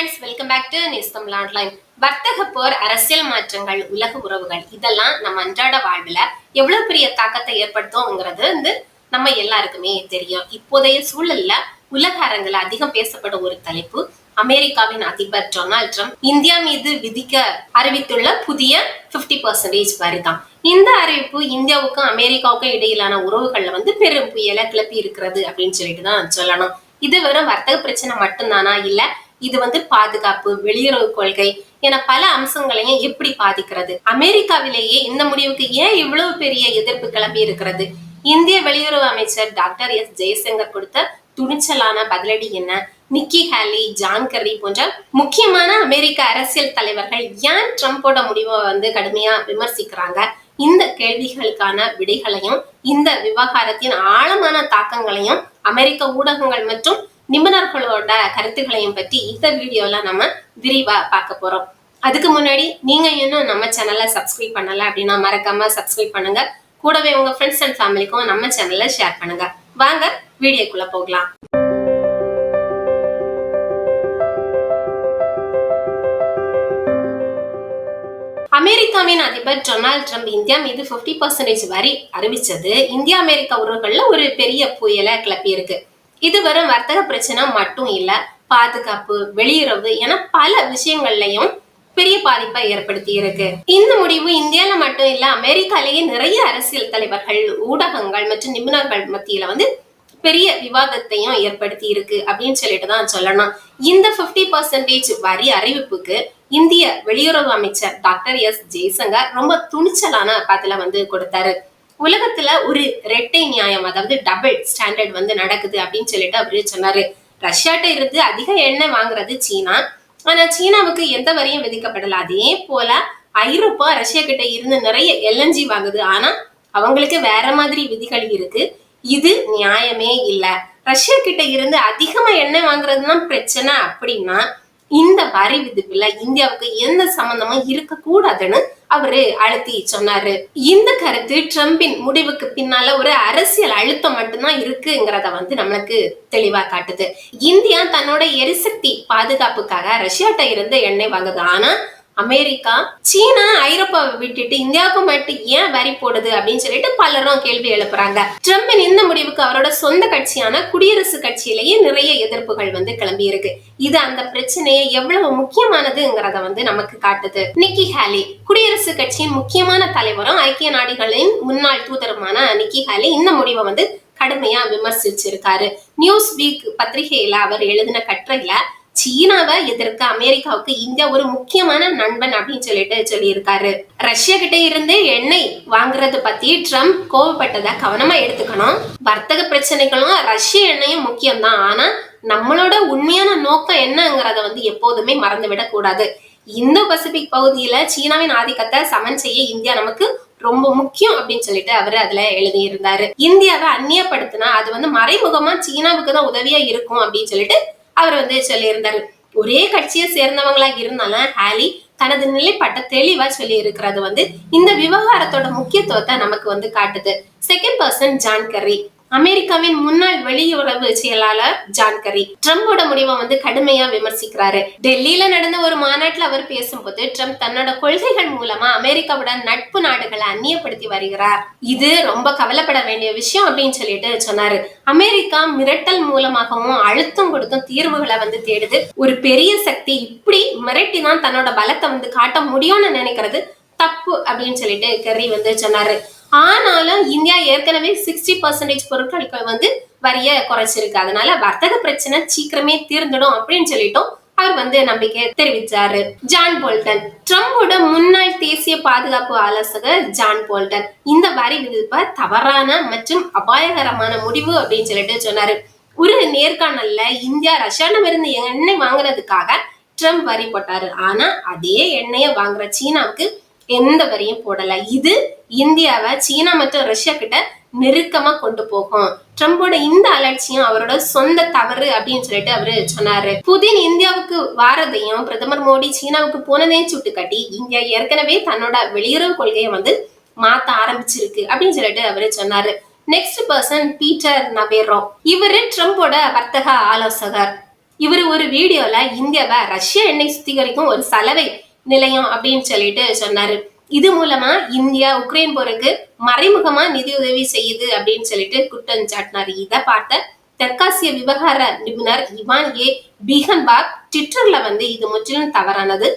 Friends welcome back to news Tamil online வர்த்தக போர் அரசியல் மாற்றங்கள் உலக உறவுகள் இதெல்லாம் நம்ம அன்றாட வாழ்வில் எவ்வளவு பெரிய தாக்கத்தை ஏற்படுத்தும்ங்கிறது வந்து நம்ம எல்லாருக்குமே தெரியும். இப்போதைய சூழல்ல உலக அரங்குல அதிகம் பேசப்படும் ஒரு தலைப்பு அமெரிக்காவின் அதிபர் டொனால்ட் ட்ரம்ப் இந்தியா மீது விதிக்க அறிவித்துள்ள புதிய 50% பர்சன்டேஜ் வரி தான் இந்த அறிவிப்பு இந்தியாவுக்கும் அமெரிக்காவுக்கும் இடையிலான உறவுகள்ல வந்து பெரும் புயலை கிளப்பி இருக்கிறது அப்படின்னு சொல்லிட்டு தான் சொல்லணும். இது வெறும் வர்த்தக பிரச்சனை மட்டும்தானா? இல்ல இது வந்து பாதுகாப்பு வெளியுறவு கொள்கை என பல அம்சங்களையும் எப்படி பாதிக்கிறது. அமெரிக்காவிலேயே இந்த முடிவுக்கு ஏன் இவ்வளவு பெரிய எதிர்ப்பு கிளம்பி இருக்கிறது? இந்திய வெளியுறவு அமைச்சர் டாக்டர் எஸ் ஜெயசங்கர் கொடுத்த துணிச்சலான பதிலடி என்ன? நிக்கி ஹேலி ஜான் கர்ரி போன்ற முக்கியமான அமெரிக்க அரசியல் தலைவர்கள் ஏன் ட்ரம்போட முடிவை வந்து கடுமையா விமர்சிக்கிறாங்க? இந்த கேள்விகளுக்கான விடைகளையும் இந்த விவகாரத்தின் ஆழமான தாக்கங்களையும் அமெரிக்க ஊடகங்கள் மற்றும் நிபுணர்களோட கருத்துக்களையும் பற்றி இந்த வீடியோல நம்ம விரிவா பார்க்க போறோம். அதுக்கு முன்னாடி நீங்க இன்னும் நம்ம சேனலை சப்ஸ்கிரைப் பண்ணல அப்படின்னா மறக்காம சப்ஸ்கிரைப் பண்ணுங்க. கூடவே உங்க ஃப்ரெண்ட்ஸ் அண்ட் ஃபேமிலிக்கும் நம்ம சேனலை ஷேர் பண்ணுங்க. வாங்க வீடியோக்குள்ள போகலாம். அமெரிக்காவின் அதிபர் டொனால்ட் ட்ரம்ப் இந்தியா மீது 50% பர்சன்டேஜ் வரி அறிவிச்சது. இந்தியா அமெரிக்கா உறவுகள்ல ஒரு பெரிய புயலை கிளப்பி இருக்கு இது வெறும் வர்த்தக பிரச்சனை மட்டும் இல்ல பாதுகாப்பு வெளியுறவு என பல விஷயங்கள்லயும் பெரிய பாதிப்பை ஏற்படுத்தி இருக்கு. இந்த முடிவு இந்தியால மட்டும் இல்ல அமெரிக்காலேயே நிறைய அரசியல் தலைவர்கள் ஊடகங்கள் மற்றும் நிபுணர்கள் மத்தியில வந்து பெரிய விவாதத்தையும் ஏற்படுத்தி இருக்கு அப்படின்னு சொல்லிட்டு தான் சொல்லணும். இந்த 50% பர்சன்டேஜ் வரி அறிவிப்புக்கு இந்திய வெளியுறவு அமைச்சர் டாக்டர் எஸ் ஜெய்சங்கர் ரொம்ப துணிச்சலான பதில வந்து கொடுத்தாரு. உலகத்துல ஒரு ரெட்டை நியாயம் அதாவது டபுள் ஸ்டாண்டர்ட் வந்து நடக்குது அப்படின்னு சொல்லிட்டு அவரு சொன்னாரு. ரஷ்யாட்ட இருந்து அதிக எண்ணெய் வாங்குறது சீனா. ஆனா சீனாவுக்கு எந்த வரியும் விதிக்கப்படல. அதே போல ஐரோப்பா ரஷ்யா கிட்ட இருந்து நிறைய எல்என்ஜி வாங்குது. ஆனா அவங்களுக்கு வேற மாதிரி விதிகள் இருக்கு. இது நியாயமே இல்ல. ரஷ்யா கிட்ட இருந்து அதிகமா எண்ணெய் வாங்குறதுனா பிரச்சனை அப்படின்னா இந்த வரி விதிப்புல இந்தியாவுக்கு எந்த சம்பந்தமும் இருக்க கூடாதுன்னு அவரு அழுத்தி சொன்னாரு. இந்த கருத்து ட்ரம்பின் முடிவுக்கு பின்னால ஒரு அரசியல் அழுத்தம் மட்டும்தான் இருக்குங்கிறத வந்து நம்மளுக்கு தெளிவா காட்டுது. இந்தியா தன்னோட எரிசக்தி பாதுகாப்புக்காக ரஷ்யாட்ட இருந்து எண்ணெய் வாங்குது. ஆனா அமெரிக்கா சீனா ஐரோப்பாவை விட்டுட்டு இந்தியாவுக்கு மட்டும் ஏன் வரி போடுது அப்படின்னு சொல்லிட்டு பலரும் கேள்வி எழுப்புறாங்க. ட்ரம்பின் இந்த முடிவுக்கு அவரோட சொந்த கட்சியான குடியரசு கட்சியிலேயே நிறைய எதிர்ப்புகள் வந்து கிளம்பி இருக்கு. இது அந்த பிரச்சனையை எவ்வளவு முக்கியமானதுங்கிறத வந்து நமக்கு காட்டுது. நிக்கி ஹாலி குடியரசு கட்சியின் முக்கியமான தலைவரும் ஐக்கிய நாடுகளின் முன்னாள் தூதருமான நிக்கி ஹாலி இந்த முடிவை வந்து கடுமையா விமர்சிச்சிருக்காரு. நியூஸ் வீக் பத்திரிகையில அவர் எழுதின கட்டுரையில சீனாவை எதிர்க்க அமெரிக்காவுக்கு இந்தியா ஒரு முக்கியமான நண்பன் அப்படின்னு சொல்லிட்டு சொல்லியிருக்காரு. ரஷ்யா கிட்ட இருந்து எண்ணெய் வாங்குறது பத்தி ட்ரம்ப் கோவப்பட்டதை கவனமா எடுத்துக்கணும். வர்த்தக பிரச்சனைகளும் ரஷ்ய எண்ணெயும் முக்கியம்தான். ஆனா நம்மளோட உண்மையான நோக்கம் என்னங்கிறத வந்து எப்போதுமே மறந்துவிடக் கூடாது. இந்தோ பசிபிக் பகுதியில சீனாவின் ஆதிக்கத்தை சமன் செய்ய இந்தியா நமக்கு ரொம்ப முக்கியம் அப்படின்னு சொல்லிட்டு அவர் அதுல எழுதியிருந்தாரு. இந்தியாவை அந்நியப்படுத்தினா அது வந்து மறைமுகமா சீனாவுக்கு தான் உதவியா இருக்கும் அப்படின்னு சொல்லிட்டு அவர் வந்து சொல்லியிருந்தார் ஒரே கட்சியை சேர்ந்தவங்களா இருந்தாலும் ஹாலி தனது நிலைப்பாட்டை தெளிவா சொல்லி இருக்கிறது வந்து இந்த விவகாரத்தோட முக்கியத்துவத்தை நமக்கு வந்து காட்டுது. Second person John Kerry. அமெரிக்காவின் முன்னாள் வெளியுறவு செயலாளர் ஜான் கர்ரி ட்ரம்போட முடிவை வந்து கடுமையா விமர்சிக்கிறாரு. டெல்லியில நடந்த ஒரு மாநாட்டில் அவர் பேசும்போது ட்ரம்ப் தன்னோட கொள்கைகள் மூலமா அமெரிக்காவுடன் நட்பு நாடுகளை அந்நியப்படுத்தி வருகிறார். இது ரொம்ப கவலைப்பட வேண்டிய விஷயம் அப்படின்னு சொல்லிட்டு சொன்னாரு. அமெரிக்கா மிரட்டல் மூலமாகவும் அழுத்தம் கொடுத்தும் தீர்வுகளை வந்து தேடுது. ஒரு பெரிய சக்தி இப்படி மிரட்டி தான் தன்னோட பலத்தை வந்து காட்ட முடியும்னு நினைக்கிறது தப்பு அப்படின்னு சொல்லிட்டு கெர்ரி வந்து சொன்னாரு. ஆனாலும் இந்தியா ஏற்கனவே சிக்ஸ்டி பர்சன்டேஜ் பொருட்களுக்கு வந்து வரிய குறைச்சிருக்கு. அதனால வர்த்தக பிரச்சனை சீக்கிரமே தீர்ந்துடும் அப்படின்னு சொல்லிட்டும் அவர் வந்து நம்பிக்கை தெரிவிச்சாரு. John Bolton. ட்ரம்போட முன்னாள் தேசிய பாதுகாப்பு ஆலோசகர் ஜான் போல்டன். இந்த வரி விதிப்ப தவறான மற்றும் அபாயகரமான முடிவு அப்படின்னு சொல்லிட்டு சொன்னாரு. ஒரு நேர்காணல்ல இந்தியா ரஷ்யாவிடமிருந்து எண்ணெய் வாங்குறதுக்காக ட்ரம்ப் வரி போட்டாரு. ஆனா அதே எண்ணெயை வாங்குற சீனாவுக்கு எந்த வரியும் போடல. இது இந்தியாவை சீனா மற்றும் ரஷ்யா கிட்ட நெருக்கமா கொண்டு போகும். ட்ரம்போட இந்த அலட்சியம் அவரோட சொந்த தவறு அப்படின்னு சொல்லிட்டு அவரு சொன்னாரு. புதின் இந்தியாவுக்கு வாரதையும் பிரதமர் மோடி சீனாவுக்கு போனதையும் சுட்டு காட்டி இந்தியா ஏற்கனவே தன்னோட வெளியுறவு கொள்கையை வந்து மாத்த ஆரம்பிச்சிருக்கு அப்படின்னு சொல்லிட்டு அவரு சொன்னாரு. நெக்ஸ்ட் பர்சன் பீட்டர் நவேரோ இவரு ட்ரம்போட வர்த்தக ஆலோசகர். இவர் ஒரு வீடியோல இந்தியாவை ரஷ்ய எண்ணெய் சுத்திகரிக்கும் ஒரு சலவை நிலையம் அப்படின்னு சொல்லிட்டு சொன்னாரு. இது மூலமா இந்தியா உக்ரைன் போருக்கு மறைமுகமா நிதியுதவி செய்யுது அப்படின்னு சொல்லிட்டு குற்றம் சாட்டினாரு. இதை பார்த்த தெற்காசிய விவகார நிபுணர் இவான் ஏ பீகன்பாக் ட்விட்டர்ல வந்து இது முற்றிலும் தவறானது.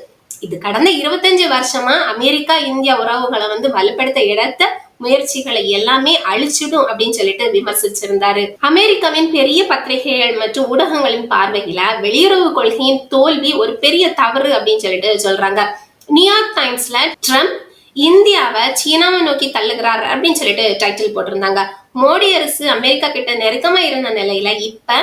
இது கடந்த இருபத்தஞ்சு வருஷமா அமெரிக்கா இந்தியா உறவுகளை வந்து வலுப்படுத்த இடத்த முயற்சிகளை எல்லாமே அழிச்சிடும் அப்படின்னு சொல்லிட்டு விமர்சிச்சிருந்தாரு. அமெரிக்காவின் பெரிய பத்திரிகைகள் மற்றும் ஊடகங்களின் பார்வையில வெளியுறவு கொள்கையின் தோல்வி ஒரு பெரிய தவறு அப்படின்னு சொல்லிட்டு சொல்றாங்க. நியூயார்க் டைம்ஸ்ல ட்ரம்ப் இந்தியாவை சீனாவை நோக்கி தள்ளுகிறார் அப்படின்னு சொல்லிட்டு டைட்டில் போட்டிருந்தாங்க. மோடி அரசு அமெரிக்கா கிட்ட நெருக்கமா இருந்த நிலையில இப்ப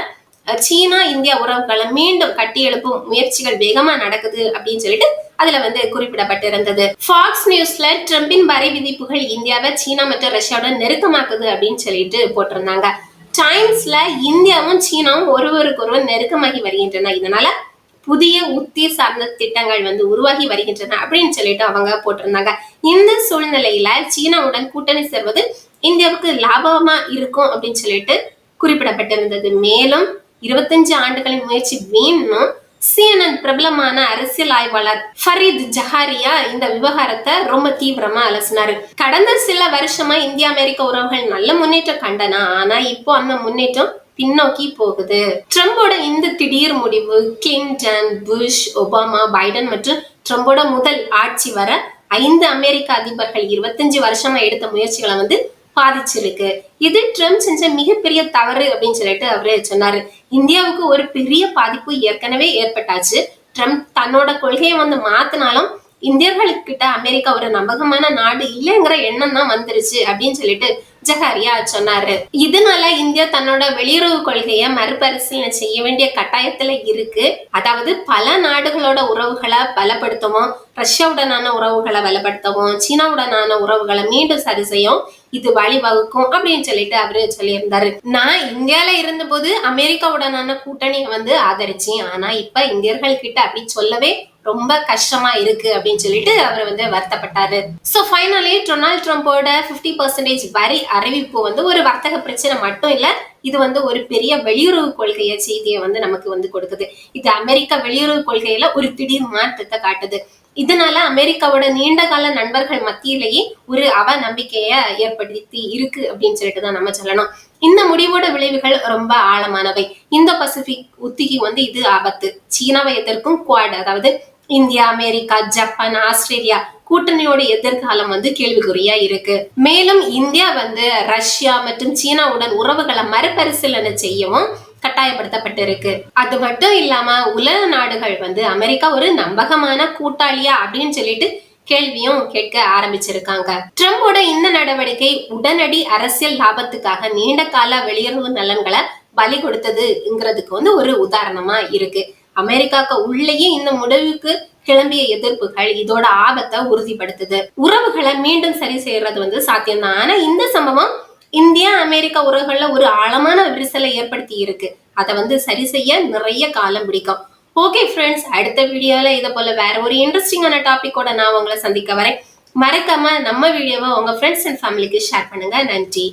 சீனா இந்தியா உறவுகளை மீண்டும் கட்டி எழுப்பும் முயற்சிகள் வேகமா நடக்குது அப்படின்னு சொல்லிட்டு அதுல வந்து குறிப்பிடப்பட்டிருந்தது. ஃபாக்ஸ் நியூஸ்ல ட்ரம்பின் வரி விதிப்புகள் இந்தியாவை சீனா மற்றும் ரஷ்யாவுடன் நெருக்கமாக்குது அப்படின்னு சொல்லிட்டு போட்டிருந்தாங்க. டைம்ஸ்ல இந்தியாவும் சீனாவும் ஒருவருக்கொருவர் நெருக்கமாகி வருகின்றன. இதனால புதிய உத்தி சார்ந்த திட்டங்கள் வந்து உருவாகி வருகின்றன அப்படின்னு சொல்லிட்டு அவங்க போட்டிருந்தாங்க. இந்த சூழ்நிலையில சீனாவுடன் கூட்டணி சேர்வது இந்தியாவுக்கு லாபமா இருக்கும் அப்படின்னு சொல்லிட்டு குறிப்பிடப்பட்டிருந்தது. மேலும் இருபத்தஞ்சு ஆண்டுகளின் முயற்சி வேணும் சிஎன்என் பிரபலமான அரசியல் ஆய்வாளர் ஃபரீத் ஜஹாரியா இந்த விவகாரத்தை ரொம்ப தீவிரமா அலசினாரு. கடந்த சில வருஷமா இந்திய அமெரிக்க உறவுகள் நல்ல முன்னேற்றம் கண்டன. ஆனா இப்போ அந்த முன்னேற்றம் பின்னோக்கி போகுது. ட்ரம்போட இந்த திடீர் முடிவு கிளின்டன் புஷ் ஒபாமா பைடன் மற்றும் ட்ரம்போட முதல் ஆட்சி வர ஐந்து அமெரிக்க அதிபர்கள் இருபத்தஞ்சு வருஷமா எடுத்த முயற்சிகளை வந்து பாதிச்சிருக்கு. இது ட்ரம்ப் செஞ்ச மிகப்பெரிய தவறு அப்படின்னு சொல்லிட்டு அவரு சொன்னாரு. இந்தியாவுக்கு ஒரு பெரிய பாதிப்பு ஏற்கனவே ஏற்பட்டாச்சு. ட்ரம்ப் தன்னோட கொள்கையை வந்து மாத்தினாலும் இந்தியர்களுக்கிட்ட அமெரிக்கா ஒரு நம்பகமான நாடு இல்லைங்கிற எண்ணம் தான் வந்துருச்சு அப்படின்னு சொல்லிட்டு ஜஹாரியா சொன்னாரு. இதனால இந்தியா தன்னோட வெளியுறவு கொள்கையை மறுபரிசீலனை செய்ய வேண்டிய கட்டாயத்துல இருக்கு. அதாவது பல நாடுகளோட உறவுகளை பலப்படுத்தவும் ரஷ்யாவுடனான உறவுகளை பலப்படுத்தவும் சீனாவுடனான உறவுகளை மீண்டும் சரி செய்யும் இது வழிவகுக்கும் அப்படின்னு சொல்லிட்டு அவரு சொல்லியிருந்தாரு. நான் இந்தியால இருந்தபோது அமெரிக்காவுடனான கூட்டணியை வந்து ஆதரிச்சேன் ஆனா இப்ப இந்தியர்கள் கிட்ட அப்படி சொல்லவே ரொம்ப கஷ்டமா இருக்கு அப்படின்னு சொல்லிட்டு அவர் வந்து வருத்தப்பட்டாரு. சோ ஃபைனலி டொனால்ட் ட்ரம்போட 50% பர்சன்டேஜ் வரி அறிவிப்பு வந்து ஒரு வர்த்தக பிரச்சனை மட்டும் இல்ல இது வந்து ஒரு பெரிய வெளியுறவு கொள்கைய செய்தியை வந்து நமக்கு வந்து கொடுக்குது. இது அமெரிக்க வெளியுறவு கொள்கையில ஒரு திடீர் மாற்றத்தை காட்டுது. இதனால அமெரிக்காவோட நீண்ட கால நண்பர்கள் மத்தியிலேயே ஒரு அவ நம்பிக்கைய ஏற்படுத்தி இருக்கு அப்படின்னு சொல்லிட்டு தான் நம்ம சொல்லணும். இந்த முடிவோட விளைவுகள் ரொம்ப ஆழமானவை. இந்த பசிபிக் உத்திகி வந்து இது ஆபத்து. சீனாவை எதிர்க்கும் குவாட் அதாவது இந்தியா அமெரிக்கா ஜப்பான் ஆஸ்திரேலியா கூட்டணியோட எதிர்காலம் வந்து கேள்விக்குறியா இருக்கு. மேலும் இந்தியா வந்து ரஷ்யா மற்றும் சீனாவுடன் உறவுகளை மறுபரிசீலனை செய்யவும் கட்டாயப்படுத்தப்பட்டிருக்கு. அது மட்டும் இல்லாம உலக நாடுகள் வந்து அமெரிக்கா ஒரு நம்பகமான கூட்டாளியா அப்படின்னு சொல்லிட்டு கேள்வியும் கேட்க ஆரம்பிச்சிருக்காங்க. ட்ரம்போட இந்த நடவடிக்கை உடனடி அரசியல் லாபத்துக்காக நீண்ட கால வெளியுறவு நலன்களை பலி கொடுத்ததுங்கிறதுக்கு வந்து ஒரு உதாரணமா இருக்கு. அமெரிக்காக்கு உள்ளேயே இந்த முடிவுக்கு கிளம்பிய எதிர்ப்புகள் இதோட ஆபத்தை உறுதிப்படுத்துது. உறவுகளை மீண்டும் சரி செய்யறது வந்து சாத்தியம்தான். ஆனா இந்த சம்பவம் இந்தியா அமெரிக்கா உறவுகள்ல ஒரு ஆழமான விரிசலை ஏற்படுத்தி இருக்கு. அதை வந்து சரி செய்ய நிறைய காலம் பிடிக்கும். ஓகே ஃப்ரெண்ட்ஸ் அடுத்த வீடியோல இதை போல வேற ஒரு இன்ட்ரெஸ்டிங்கான டாபிக்கோட நான் உங்களை சந்திக்க வரேன். மறக்காம நம்ம வீடியோவை உங்க ஃப்ரெண்ட்ஸ் அண்ட் ஃபேமிலிக்கு ஷேர் பண்ணுங்க. நன்றி.